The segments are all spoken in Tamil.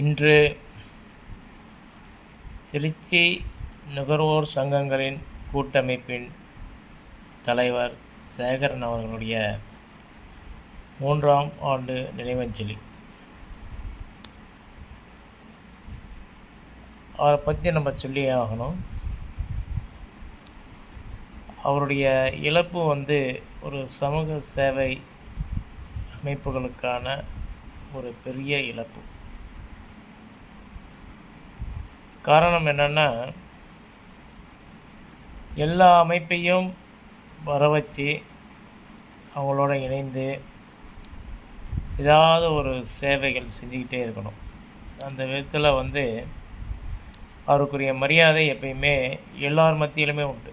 இன்று திருச்சி நுகர்வோர் சங்கங்களின் கூட்டமைப்பின் தலைவர் சேகரன் அவர்களுடைய மூன்றாம் ஆண்டு நினைவஞ்சலி. அவரை பற்றி நம்ம சொல்லியே ஆகணும். அவருடைய இழப்பு வந்து ஒரு சமூக சேவை அமைப்புகளுக்கான ஒரு பெரிய இழப்பு. காரணம் என்னென்னா எல்லா அமைப்பையும் வர வச்சு அவங்களோட இணைந்து ஏதாவது ஒரு சேவைகள் செஞ்சுக்கிட்டே இருக்கணும். அந்த விதத்தில் வந்து அவருக்குரிய மரியாதை எப்பயுமே எல்லார் மத்தியிலுமே உண்டு.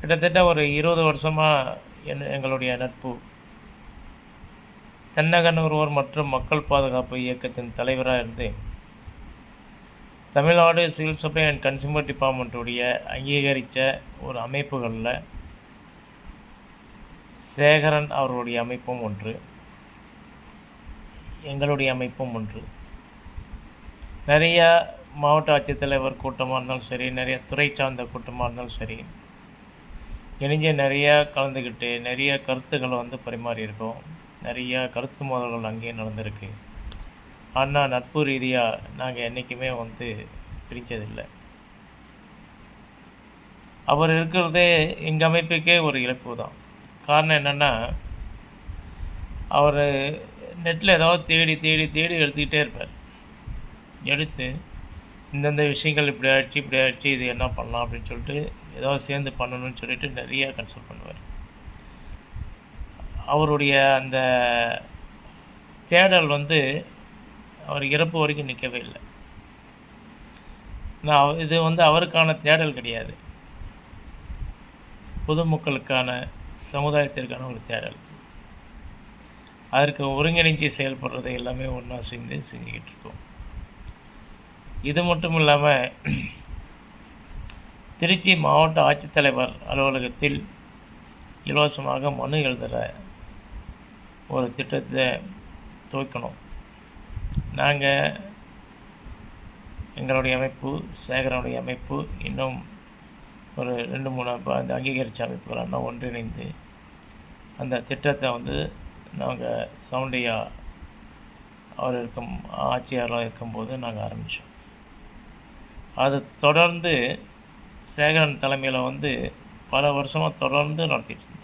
கிட்டத்தட்ட ஒரு இருபது வருஷமாக என் எங்களுடைய நட்பு தென்னக நுகர்வோர் மற்றும் மக்கள் பாதுகாப்பு இயக்கத்தின் தலைவராக இருந்து Tamil Nadu civil supply and consumer டிபார்ட்மெண்ட்டுடைய அங்கீகரித்த ஒரு அமைப்புகளில் சேகரன் அவர்களுடைய அமைப்பும் ஒன்று எங்களுடைய அமைப்பும் ஒன்று. நிறையா மாவட்ட ஆட்சித்தலைவர் கூட்டமாக இருந்தாலும் சரி நிறைய துறை சார்ந்த கூட்டமாக இருந்தாலும் சரி இணைஞ்சு நிறையா கலந்துக்கிட்டு நிறைய கருத்துக்களை வந்து பரிமாறியிருக்கோம். நிறையா கருத்து மோதல்கள் அங்கேயும் நடந்திருக்கு. ஆனால் நட்பு ரீதியாக நாங்கள் என்றைக்குமே வந்து பிரித்ததில்லை அவர் இருக்கிறதே எங்கள் அமைப்புக்கே ஒரு இழப்பு தான். காரணம் என்னென்னா அவர் நெட்டில் ஏதாவது தேடி தேடி தேடி எடுத்துக்கிட்டே இருப்பார். எடுத்து இந்தந்த விஷயங்கள் இப்படி ஆயிடுச்சு இப்படி ஆயிடுச்சு இது என்ன பண்ணலாம் அப்படின்னு சொல்லிட்டு ஏதாவது சேர்ந்து பண்ணணும்னு சொல்லிட்டு நிறையா கன்சல்ட் பண்ணுவார். அவருடைய அந்த தேடல் வந்து அவர் இறப்பு வரைக்கும் நிற்கவே இல்லை. நான் இது வந்து அவருக்கான தேடல் கிடையாது. பொதுமக்களுக்கான சமுதாயத்திற்கான ஒரு தேடல். அதற்கு ஒருங்கிணைஞ்சு செயல்படுறதை எல்லாமே ஒன்றா சேர்ந்து செஞ்சுக்கிட்டு இருக்கோம். இது மட்டும் இல்லாமல் திருச்சி மாவட்ட ஆட்சித்தலைவர் அலுவலகத்தில் இலவசமாக மனு எழுதுகிற ஒரு திட்டத்தை துவக்கணும். நாங்கள் எங்களுடைய அமைப்பு சேகரனுடைய அமைப்பு இன்னும் ஒரு ரெண்டு மூணு அந்த அங்கீகரித்த அமைப்புகளெல்லாம் ஒன்றிணைந்து அந்த திட்டத்தை வந்து நாங்கள் சவுண்டியா அவர் இருக்கும் ஆட்சியாளராக இருக்கும்போது நாங்கள் ஆரம்பித்தோம் அது தொடர்ந்து சேகரன் தலைமையில் வந்து பல வருஷமாக தொடர்ந்து நடத்திட்டு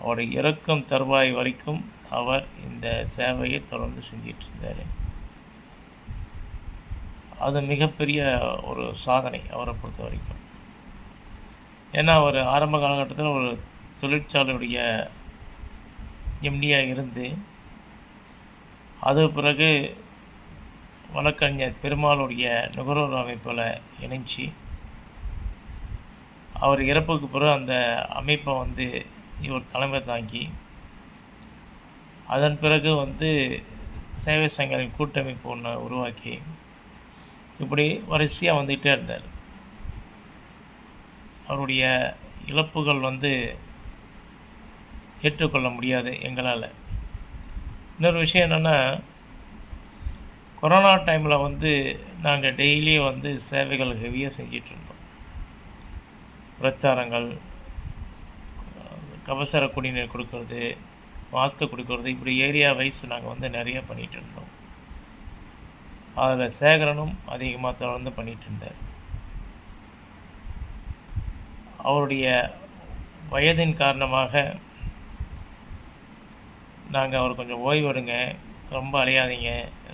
அவருடைய இறக்கும் தருவாய் வரைக்கும் அவர் இந்த சேவையை தொடர்ந்து செஞ்சிட்டு இருந்தார் அது மிகப்பெரிய ஒரு சாதனை அவரை பொறுத்த வரைக்கும். ஏன்னா அவர் ஆரம்ப காலகட்டத்தில் ஒரு தொழிற்சாலையுடைய எம்டியாக இருந்து அது பிறகு வழக்கறிஞர் பெருமாளுடைய நுகர்வோர் அமைப்பில் இணைஞ்சி அவர் இறப்புக்கு பிறகு அந்த அமைப்பை வந்து இவர் தலைமை தாங்கி அதன் பிறகு வந்து சேவை சங்கங்களின் கூட்டமைப்பு ஒன்று உருவாக்கி இப்படி வரிசையாக வந்துக்கிட்டே இருந்தார். அவருடைய இழப்புகள் வந்து ஏற்றுக்கொள்ள முடியாது எங்களால். இன்னொரு விஷயம் என்னென்னா கொரோனா டைமில் வந்து நாங்கள் டெய்லியும் வந்து சேவைகள் ஹெவியாக செஞ்சிட்ருந்தோம் பிரச்சாரங்கள் கபசர குடிநீர் கொடுக்கறது மாஸ்க்கு கொடுக்கறது இப்படி ஏரியா வைஸ் நாங்கள் வந்து நிறைய பண்ணிகிட்டு இருந்தோம். அதில் சேகரனும் அதிகமாக தொடர்ந்து பண்ணிகிட்டு இருந்தார். அவருடைய வயதின் காரணமாக நாங்கள் அவர் கொஞ்சம் ஓய்வு எடுங்க ரொம்ப அலையாதீங்க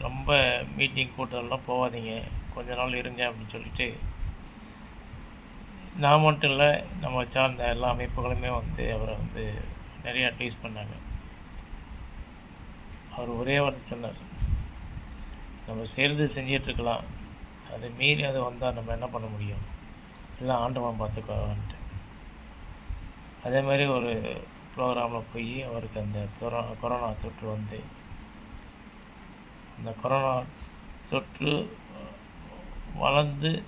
ரொம்ப மீட்டிங் கூட்டம்லாம் போகாதீங்க கொஞ்ச நாள் இருங்க அப்படின்னு சொல்லிட்டு நான் மட்டும் இல்லை நம்ம சார்ந்த எல்லா அமைப்புகளுமே வந்து அவரை வந்து நிறைய அட்வைஸ் பண்ணாங்க. அவர் ஒரே வார்த்தை சொன்னார். நம்ம செய்கிறது செஞ்சிட்ருக்கலாம். அது மீறி அது வந்தால் நம்ம என்ன பண்ண முடியும்? எல்லாம் ஆண்டவன் பார்த்துக்குவான்ட்டு அதே மாதிரி ஒரு ப்ரோக்ராமில் போய் அவருக்கு அந்த கொரோனா கொரோனா தொற்று வந்து அந்த கொரோனா தொற்று வளர்ந்து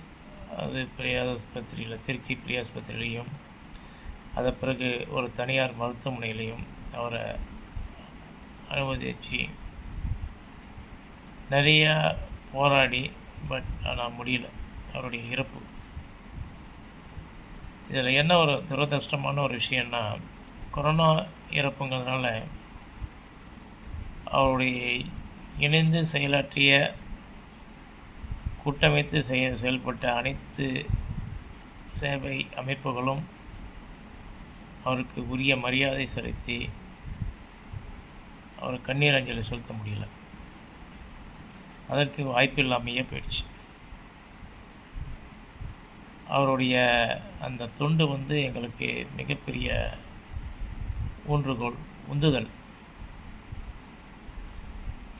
அது பிரியாஸ்பத்திரியில் திருச்சி பிரியாஸ்பத்திரிலையும் அதை பிறகு ஒரு தனியார் மருத்துவமனையிலையும் அவரை அனுமதிச்சு நிறையா போராடி பட் ஆனால் முடியல. அவருடைய இறப்பு. இதில் என்ன ஒரு துரதிர்ஷ்டமான ஒரு விஷயம்னா கொரோனா இறப்புங்கிறதுனால அவருடைய இணைந்து செயலாற்றிய கூட்டமைத்து செய செயல்பட்ட அனைத்து சேவை அமைப்புகளும் அவருக்கு உரிய மரியாதை செலுத்தி அவர் கண்ணீர் அஞ்சலி செலுத்த முடியல. அதற்கு வாய்ப்பு இல்லாமையே போயிடுச்சு. அவருடைய அந்த தொண்டு வந்து எங்களுக்கு மிகப்பெரிய ஊன்றுகோல் உந்துதல்.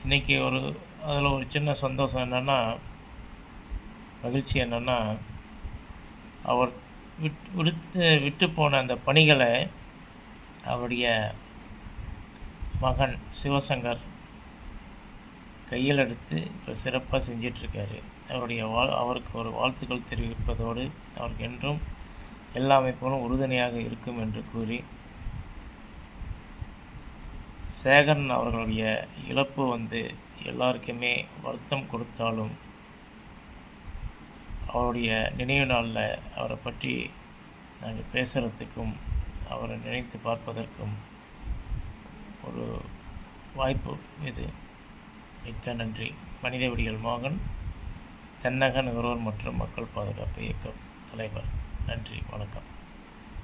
இன்றைக்கி ஒரு அதில் ஒரு சின்ன சந்தோஷம் என்னென்னா மகிழ்ச்சி என்னென்னா அவர் விட் விடுத்து விட்டு போன அந்த பணிகளை அவருடைய மகன் சிவசங்கர் கையில் எடுத்து இப்போ சிறப்பாக செஞ்சிட்ருக்காரு. அவருடைய வாழ் அவருக்கு ஒரு வாழ்த்துக்கள் தெரிவிப்பதோடு அவருக்கு என்றும் எல்லா அமைப்புகளும் உறுதுணையாக இருக்கும் என்று கூறி சேகரன் அவர்களுடைய இழப்பு வந்து எல்லாருக்குமே வருத்தம் கொடுத்தாலும் அவருடைய நினைவு நாளில் அவரை பற்றி நாங்கள் பேசுகிறதுக்கும் அவரை நினைத்து பார்ப்பதற்கும் ஒரு வாய்ப்பு இது. மிக்க நன்றி. மனித விடியல் மோகன் தென்னக நுகர்வோர் மற்றும் மக்கள் பாதுகாப்பு இயக்கம் தலைவர். நன்றி. வணக்கம்.